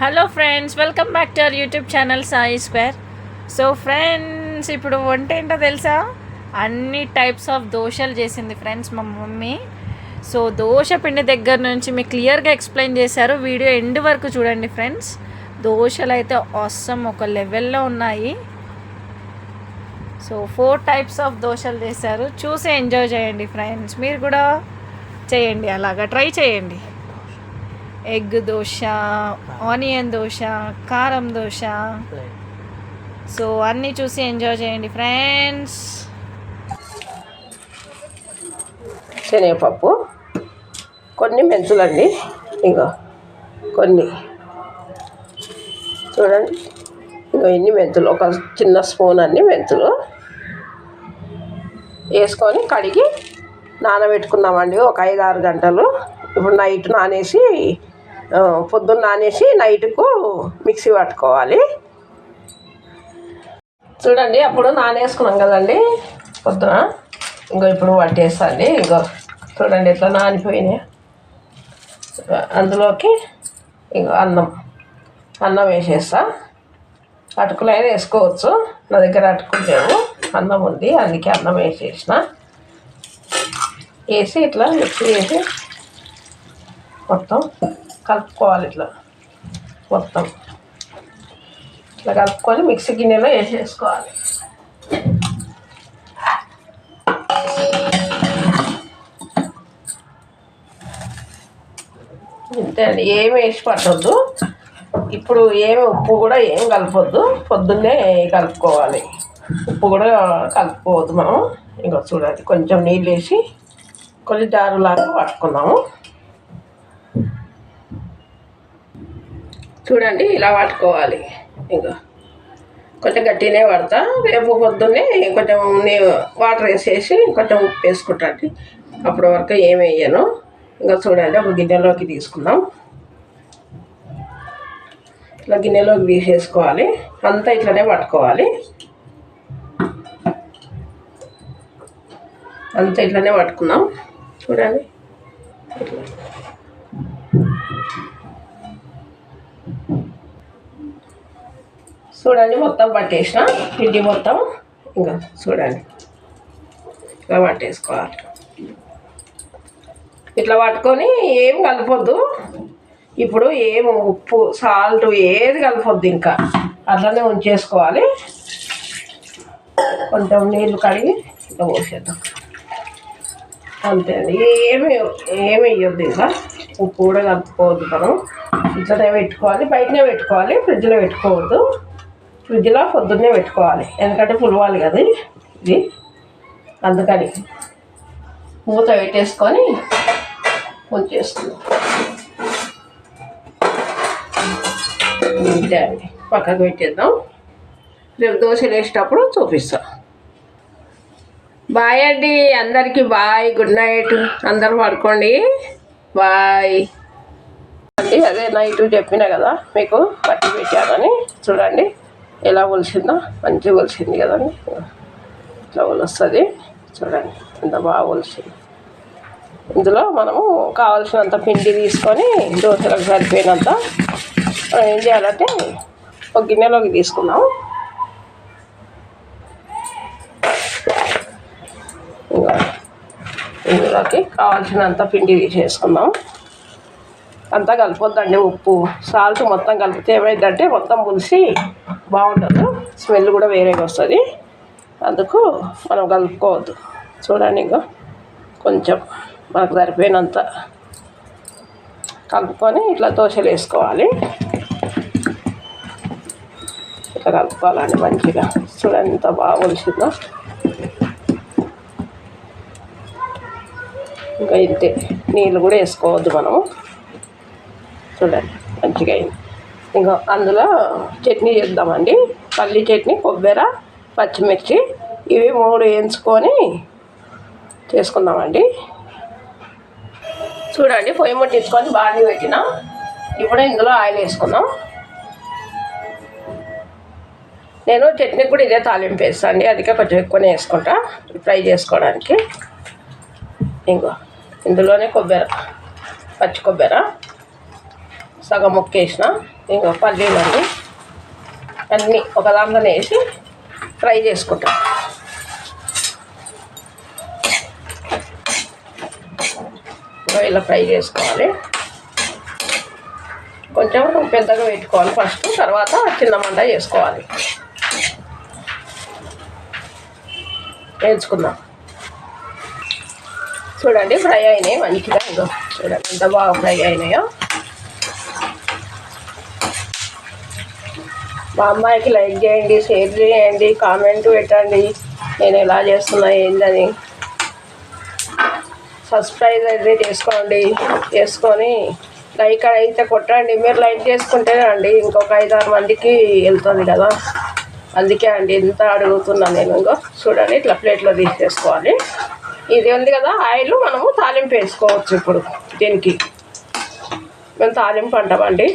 Hello friends welcome back to our YouTube channel Sai square so friends ఇప్పుడు వంట ఏంటో తెలుసా? అన్ని టైప్స్ ఆఫ్ దోశలు చేసింది ఫ్రెండ్స్ మా మమ్మీ. సో దోశ పిండి దగ్గర నుంచి మీకు క్లియర్గా ఎక్స్ప్లెయిన్ చేశారు. వీడియో ఎండ్ వరకు చూడండి ఫ్రెండ్స్ దోశలు అయితే అవసరం ఒక లెవెల్లో ఉన్నాయి. సో ఫోర్ టైప్స్ ఆఫ్ దోశలు చేశారు. చూసి ఎంజాయ్ చేయండి ఫ్రెండ్స్ మీరు కూడా చేయండి అలాగా. ట్రై చేయండి. ఎగ్ దోశ ఆనియన్ దోశ కారం దోశ. సో అన్నీ చూసి ఎంజాయ్ చేయండి ఫ్రెండ్స్. శనగపప్పు కొన్ని మెంతులండి ఇంకో కొన్ని. చూడండి ఇంకో ఇన్ని మెంతులు ఒక చిన్న స్పూన్ అన్ని మెంతులు వేసుకొని కడిగి నానబెట్టుకున్నామండి ఒక ఐదు ఆరు గంటలు. ఇప్పుడు నైట్ నానేసి పొద్దున్న నానేసి నైట్కు మిక్సీ పట్టుకోవాలి. చూడండి అప్పుడు నానేసుకున్నాం కదండి. పొద్దున ఇంకో ఇప్పుడు పట్టేస్తాండి. ఇంకో చూడండి ఇట్లా నానిపోయినాయి. అందులోకి ఇంకో అన్నం అన్నం వేసేస్తా. అటుకులైనా వేసుకోవచ్చు. నా దగ్గర అటుకులు లేవు. అన్నం ఉంది అందుకే అన్నం వేసేసిన. వేసి ఇట్లా మిక్సీ వేసి మొత్తం కలుపుకోవాలి ఇట్లా మొత్తం. ఇట్లా కలుపుకొని మిక్సీ గిన్నెలో వేసేసుకోవాలి. అంతే అండి. ఏమి వేసి పట్టొద్దు. ఇప్పుడు ఏమి ఉప్పు కూడా ఏం కలపొద్దు. పొద్దున్నే కలుపుకోవాలి. ఉప్పు కూడా కలుపుకోవద్దు మనం. ఇంకా చూడాలి కొంచెం నీళ్ళు వేసి కొంచెం దారులాగా పట్టుకున్నాము. చూడండి ఇలా పట్టుకోవాలి ఇంకా కొంచెం గట్టినే పడతా రేపు పొద్దున్నే కొంచెం వాటర్ వేసేసి కొంచెం ఉప్పు వేసుకుంటాండి. అప్పటి వరకు ఏమి వేయను. ఇంకా చూడండి ఒక గిన్నెలోకి తీసుకుందాం. ఇట్లా గిన్నెలోకి తీసేసుకోవాలి. అంతా ఇట్లనే పట్టుకోవాలి. అంతా ఇట్లనే పట్టుకుందాం. చూడండి. చూడండి మొత్తం పట్టేసిన పిండి మొత్తం. ఇంకా చూడండి ఇట్లా పట్టేసుకోవాలి. ఇట్లా పట్టుకొని ఏం కలపొద్దు. ఇప్పుడు ఏం ఉప్పు సాల్ట్ ఏది కలపొద్దు ఇంకా. అట్లనే ఉంచేసుకోవాలి. కొంచెం నీళ్ళు కడిగి ఇట్లా పోసేద్దాం. అంతే అండి ఏమి ఏమి వేయొద్దు ఇంకా. ఉప్పు కూడా కలుపుకోవద్దు మనం. ఇట్లనే పెట్టుకోవాలి. బయటనే పెట్టుకోవాలి. ఫ్రిడ్జ్లో పెట్టుకోవద్దు. ఫ్రిడ్జ్లో పొద్దున్నే పెట్టుకోవాలి. ఎందుకంటే పులవాలి కదా ఇది. అందుకని మూత పెట్టేసుకొని ఉంచేస్తున్నాం ఇంతే అండి. పక్కకు పెట్టేద్దాం. రేపు దోశలు వేసేటప్పుడు చూపిస్తాం. బాయ్ అండి. అందరికీ బాయ్. Good night. అందరూ పడుకోండి. బాయ్. అండి అదే నైట్ చెప్పిన కదా మీకు పట్టి పెట్టానని చూడండి. ఎలా ఒలిసిందో మంచిగా ఒలిసింది కదండి. ఇట్లా ఒలుస్తుంది. చూడండి ఎంత బాగా ఒలిసింది. ఇందులో మనము కావాల్సినంత పిండి తీసుకొని దోశలకు సరిపోయినంత మనం ఏం చేయాలంటే ఒక గిన్నెలోకి తీసుకున్నాం ఇందులోకి కావాల్సినంత పిండి తీసేసుకుందాం అంతా కలిపొద్దండి ఉప్పు. సాల్ట్ మొత్తం కలిపితే ఏమైందంటే మొత్తం పులిసి బాగుండదు. స్మెల్ కూడా వేరేగా వస్తుంది. అందుకు మనం కలుపుకోవద్దు. చూడండి ఇంకా. కొంచెం మనకు సరిపోయినంత కలుపుకొని ఇట్లా దోశలు వేసుకోవాలి. ఇట్లా కలుపుకోవాలండి మంచిగా. చూడండి ఎంత బాగా వచ్చిందో ఇంకా ఇంతే. నీళ్ళు కూడా వేసుకోవద్దు మనము. చూడండి మంచిగా అయింది. ఇంకా అందులో చట్నీ చేద్దామండి. పల్లి చట్నీ కొబ్బరి పచ్చిమిర్చి ఇవి మూడు వేయించుకొని చేసుకుందామండి. చూడండి పొయ్యి ముట్టించుకొని బాగా పెట్టిన. ఇప్పుడు ఇందులో ఆయిల్ వేసుకుందాం. నేను చట్నీ కూడా ఇదే తాలింపు వేస్తాను అండి అందుకే కొంచెం ఎక్కువనే వేసుకుంటా. ఫ్రై చేసుకోవడానికి. ఇంకో ఇందులోనే కొబ్బరి పచ్చి కొబ్బరి సగం ముక్కేసిన ఇంకో పల్లీలు అండి అన్నీ ఒక దాంట్లో వేసి ఫ్రై చేసుకుంటాం. ఇలా ఫ్రై చేసుకోవాలి. కొంచెం పెద్దగా పెట్టుకోవాలి ఫస్ట్. తర్వాత చిన్న మంట చేసుకోవాలి వేయించుకుందాం. చూడండి ఫ్రై అయినాయి మంచిగా. ఇదో చూడండి ఎంత బాగా ఫ్రై అయినాయో. మా అమ్మాయికి లైక్ చేయండి షేర్ చేయండి కామెంట్ పెట్టండి. నేను ఎలా చేస్తున్నా ఏందని. సబ్స్క్రైబ్ అయితే చేసుకోండి. చేసుకొని లైక్ అయితే కొట్టండి. మీరు లైక్ చేసుకుంటే అండి ఇంకొక ఐదారు మందికి వెళ్తుంది కదా. అందుకే అండి ఎంత అడుగుతున్నా నేను ఇంకో. చూడండి ఇట్లా ప్లేట్లో తీసేసుకోవాలి ఇది ఉంది కదా ఆయిల్. మనము తాలింపు వేసుకోవచ్చు ఇప్పుడు దీనికి. మేము తాలింపు అంటామండి.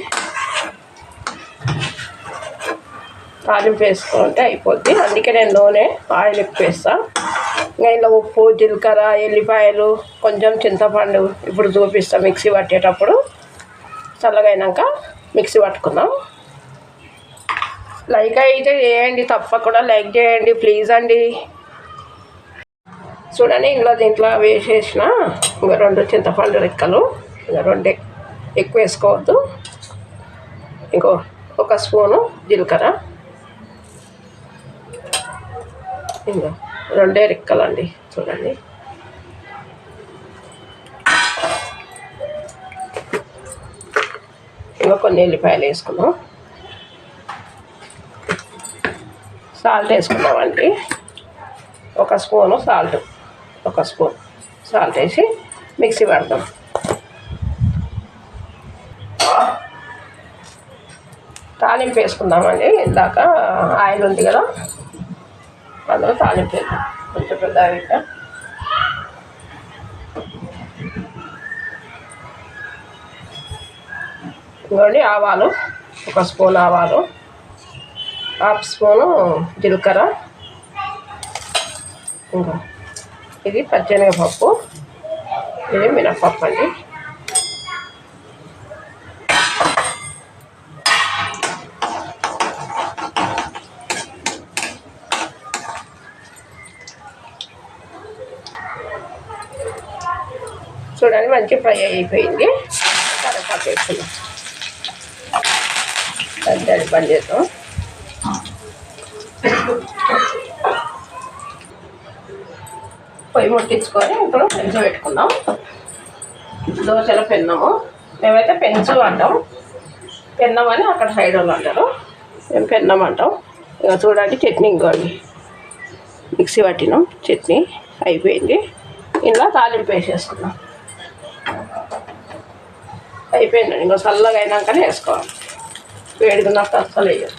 తాలింపు వేసుకుంటే అయిపోద్ది. అందుకే నేను నూనె ఆయిల్ ఎక్కువ వేస్తాను ఇంకా ఇలా ఉప్పు జీలకర్ర ఎల్లిపాయలు కొంచెం చింతపండు ఇప్పుడు చూపిస్తాను మిక్సీ పట్టేటప్పుడు. చల్లగైనాక మిక్సీ పట్టుకుందాం. లైక్ అయితే చేయండి తప్పకుండా లైక్ చేయండి ప్లీజ్ అండి. చూడండి ఇంట్లో దీంట్లో వేసేసిన ఇంకా రెండు చింతపండు రెక్కలు. ఇంకా రెండు ఎక్కువ వేసుకోవద్దు ఇంకో ఒక స్పూను జీలకర్ర. ఇంకా రెండే రెక్కలండి చూడండి. ఇంకా కొన్ని ఎల్లిపాయలు వేసుకున్నాం సాల్ట్ వేసుకున్నామండి. ఒక స్పూను సాల్ట్ ఒక స్పూన్ సాల్ట్ వేసి మిక్సీ పెడతాం. తాలింపు వేసుకుందామండి. ఇందాక ఆయిల్ ఉంది కదా అందులో తాలింపు కొంచెం పెద్ద పెట్టా. ఇంకోండి ఆవాలు. ఒక స్పూన్ ఆవాలు. హాఫ్ స్పూను జీలకర్ర. ఇంకా ఇది పచ్చెనగపప్పు ఇది మినప్పప్పు అండి. చూడండి మంచి ఫ్రై అయిపోయింది. కరేపాకు వేసుకున్నాం పెద్దది పని చేద్దాం. పొయ్యి ముట్టించుకొని ఇప్పుడు పెంచు పెట్టుకుందాం. దోశల పెన్నము. మేమైతే పెంచు అంటాం. పెన్నం అని అక్కడ సైడ్ వాళ్ళు అంటారు. మేము పెన్నం అంటాం. ఇక చూడండి చట్నీ ఇంకోండి మిక్సీ పట్టినాం. చట్నీ అయిపోయింది. ఇలా తాలింపు వేసేసుకున్నాం అయిపోయిందండి. ఇంకో చల్లగా అయినాకనే వేసుకోవాలి. వేడుకున్నప్పుడు అస్సలు వేయదు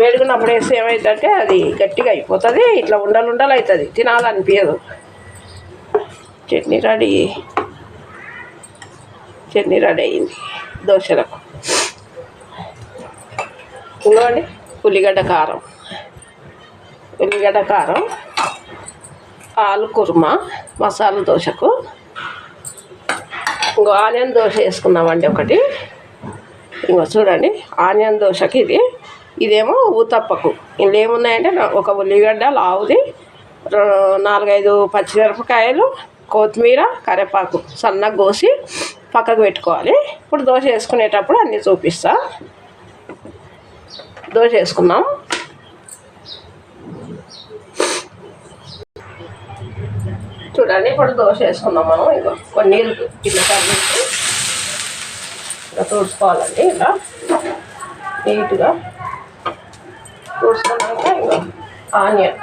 వేడుకున్నప్పుడు వేస్తే ఏమైందంటే అది గట్టిగా అయిపోతుంది ఇట్లా ఉండలు ఉండలు అవుతుంది. తినాలనిపించదు చట్నీ రెడీ. చట్నీ రెడీ అయింది. దోశలకు. ఇంకోండి? ఉల్లిగడ్డ కారం. ఉల్లిగడ్డ కారం ఆలు కుర్మా మసాలా దోశకు. ఇంకో ఆనియన్ దోశ వేసుకున్నామండి ఒకటి. ఇంకో చూడండి ఆనియన్ దోశకి ఇది. ఇదేమో ఊతప్పకు ఇందులో ఏమున్నాయంటే ఒక ఉల్లిగడ్డ లావుది నాలుగైదు పచ్చిమిరపకాయలు కొత్తిమీర కరివేపాకు సన్నగా కోసి పక్కకు పెట్టుకోవాలి. ఇప్పుడు దోశ వేసుకునేటప్పుడు అన్నీ చూపిస్తా. దోశ వేసుకున్నాము చూడండి. ఇప్పుడు దోశ వేసుకుందాం మనం. ఇగో కొన్ని నీళ్ళు ఇట్లా కర్రీకి ఇలా తుడుచుకోవాలండి ఇలా. నీట్గా తుడుచుకున్నాక ఇగో ఆనియన్.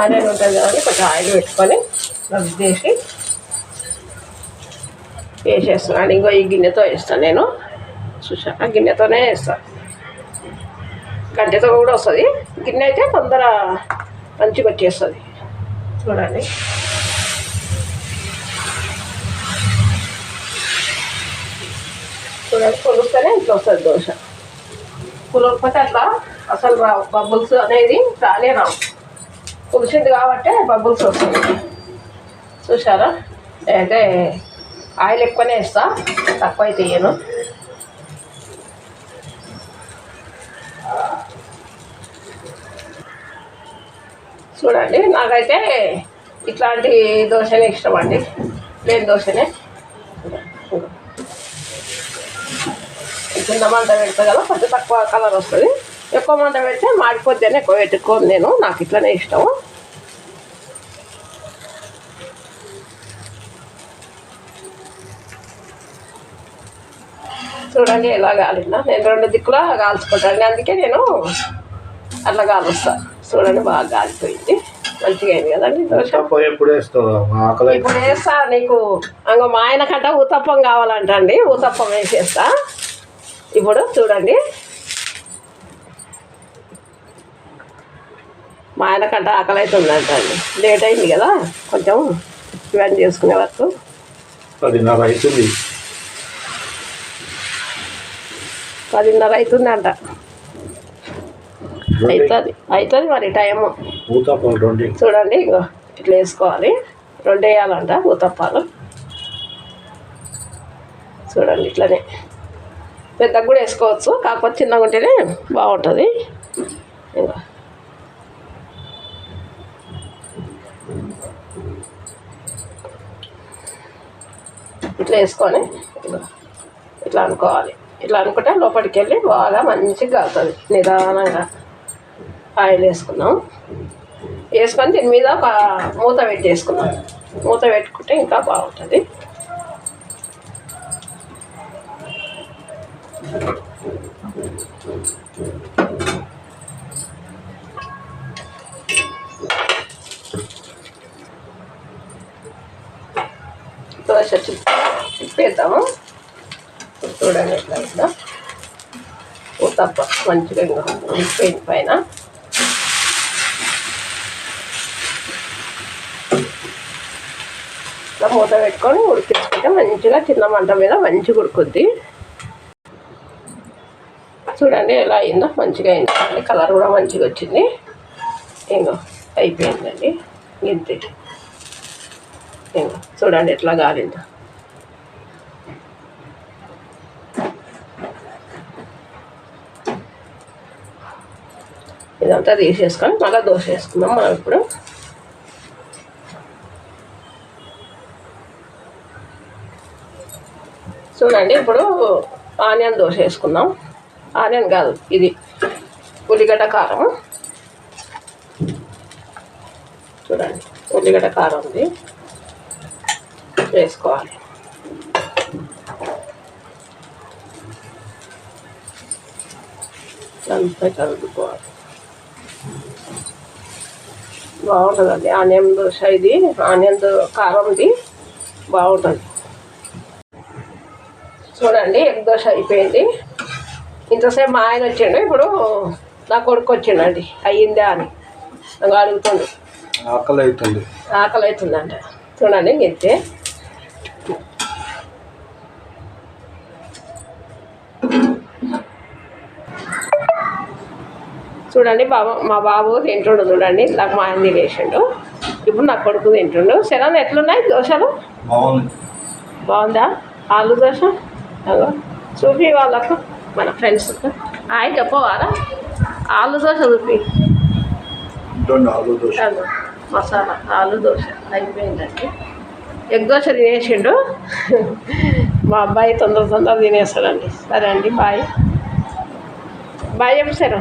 ఆనియన్ ఉంటుంది కదండి కొంచెం ఆయిల్ పెట్టుకొని రబ్ చేసి వేసేస్తున్నాను ఇంకో ఈ గిన్నెతో వేస్తాను నేను. చూసాక గిన్నెతోనే వేస్తాను గడ్డతో కూడా వస్తుంది. గిన్నె అయితే తొందర మంచిగా వచ్చేస్తుంది చూడండి. చూడండి కొలుస్తేనే ఇట్లా వస్తుంది దోశ. కులకపోతే అట్లా అసలు రావు బబుల్స్ అనేది రాలే రావు. కులిసింది కాబట్టి బబుల్స్ వస్తుంది చూసారా అయితే ఆయిల్ ఎక్కువనే ఇస్తా తక్కువ అయితే ఇయ్యను చూడండి. నాకైతే ఇట్లాంటి దోశనే ఇష్టం అండి ప్లేన్ దోశనే. చిన్న మంట పెడతా కదా కొంచెం తక్కువ కలర్ వస్తుంది. ఎక్కువ మంట పెడితే మాడిపోతేనే ఎక్కువ పెట్టుకోను నేను. నాకు ఇట్లనే ఇష్టము. చూడండి ఎలా కాలిందా నేను రెండు దిక్కులా కాల్చుకుంటాను అందుకే నేను అట్లా కాలుస్తాను చూడండి బాగా కాలిపోయింది మంచిగా అయింది కదండి దోశ? ఎప్పుడు ఇప్పుడు వేస్తా నీకు అంగ మా ఆయన కంట ఊతప్పం కావాలంటండి ఊతప్పం వేసేస్తా. ఇప్పుడు చూడండి. మా ఆయన కంట ఆకలి అవుతుందంటండి. లేట్ అయింది కదా కొంచెం ఇవన్నీ చేసుకునే వరకు. పదిన్నర అవుతుంది. పదిన్నర అవుతుందంట. అవుతుంది. అవుతుంది మరి టైము చూడండి ఇగో ఇట్లా వేసుకోవాలి. రెండు వేయాలంట ఊతప్పాలు. చూడండి ఇట్లనే. పెద్దగా కూడా వేసుకోవచ్చు కాకపోతే చిన్నగా ఉంటేనే బాగుంటుంది. ఇంకా ఇట్లా వేసుకొని ఇట్లా అనుకోవాలి. ఇట్లా అనుకుంటే లోపలికి వెళ్ళి బాగా మంచిగా కాలుతుంది నిదానంగా. ఆయిల్ వేసుకున్నాం. వేసుకొని దీని మీద ఒక మూత పెట్టేసుకున్నాం మూత పెట్టుకుంటే ఇంకా బాగుంటుంది. దోశ తిప్పేద్దాము. చూడండి ఎట్లా ఉందా. తప్ప మంచిగా ఇంకా పైన. మూత పెట్టుకొని ఉడికించుకుంటే మంచిగా చిన్న మంట మీద మంచిగా ఉడుకుద్ది. చూడండి ఎలా అయిందో మంచిగా అయింది. కలర్ కూడా మంచిగా వచ్చింది. ఇంకో అయిపోయిందండి. ఇంతే ఇంకో చూడండి ఎట్లా గాలిందో. ఇదంతా తీసేసుకొని మళ్ళీ దోశ వేసుకుందాం మనం ఇప్పుడు. చూడండి ఇప్పుడు ఆనియన్ దోశ వేసుకుందాం. ఆనియన్ కాదు ఇది ఉల్లిగడ్డ కారం. చూడండి ఉల్లిగడ్డ కారం ఉంది. వేసుకోవాలి. అంతా కలుపుకోవాలి. బాగుంటుందండి ఆనియన్ దోశ ఇది. ఆనియన్ దో- కారంది బాగుంటుంది. చూడండి ఎగ్ దోశ అయిపోయింది. ఇంతసేపు మా ఆయన వచ్చిండు ఇప్పుడు నా కొడుకు వచ్చిండండి. అయ్యిందా అని నాకు అడుగుతుండు. ఆకలి అవుతుంది ఆకలి అవుతుందంట చూడండి ఇంతే. చూడండి బాబు మా బాబు తింటుండు చూడండి నాకు మా ఆయన తినేసిండు. ఇప్పుడు నా కొడుకు తింటుండు. సరే ఎట్లున్నాయి దోశలు? బాగుంది? ఆలు దోశ? చూపి వాళ్ళకు మన ఫ్రెండ్స్కు హాయ్ చెప్పవారా? ఆలు దోశ చూపి మసాలా ఆలు దోశ. అయిపోయిందండి. ఎగ్ దోశ తినేసిండు. మా అబ్బాయి తొందర తొందర తినేస్తాడండి. సరే అండి బాయ్. బాయ్ చెప్పు సరే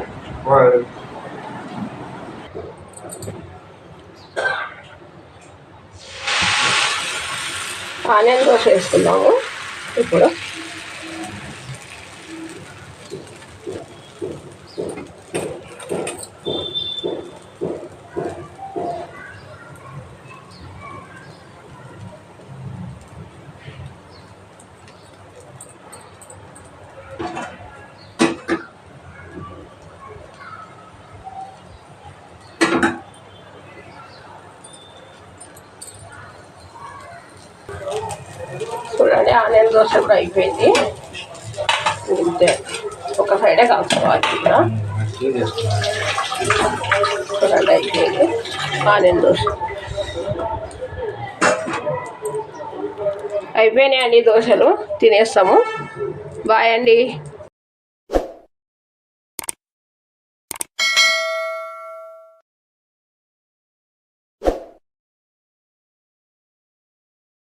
ఆనియన్ దోశ వేసుకుందాము. ఇప్పుడు చూడండి ఆనియన్ దోశ కూడా అయిపోయింది. ఇంతే. ఒక సైడే కలుపుకోవాలి ఇక్కడ చూడండి అయిపోయింది. ఆనియన్ దోశ. అయిపోయినాయండి దోశలు. తినేస్తాము. బాయ్ అండి.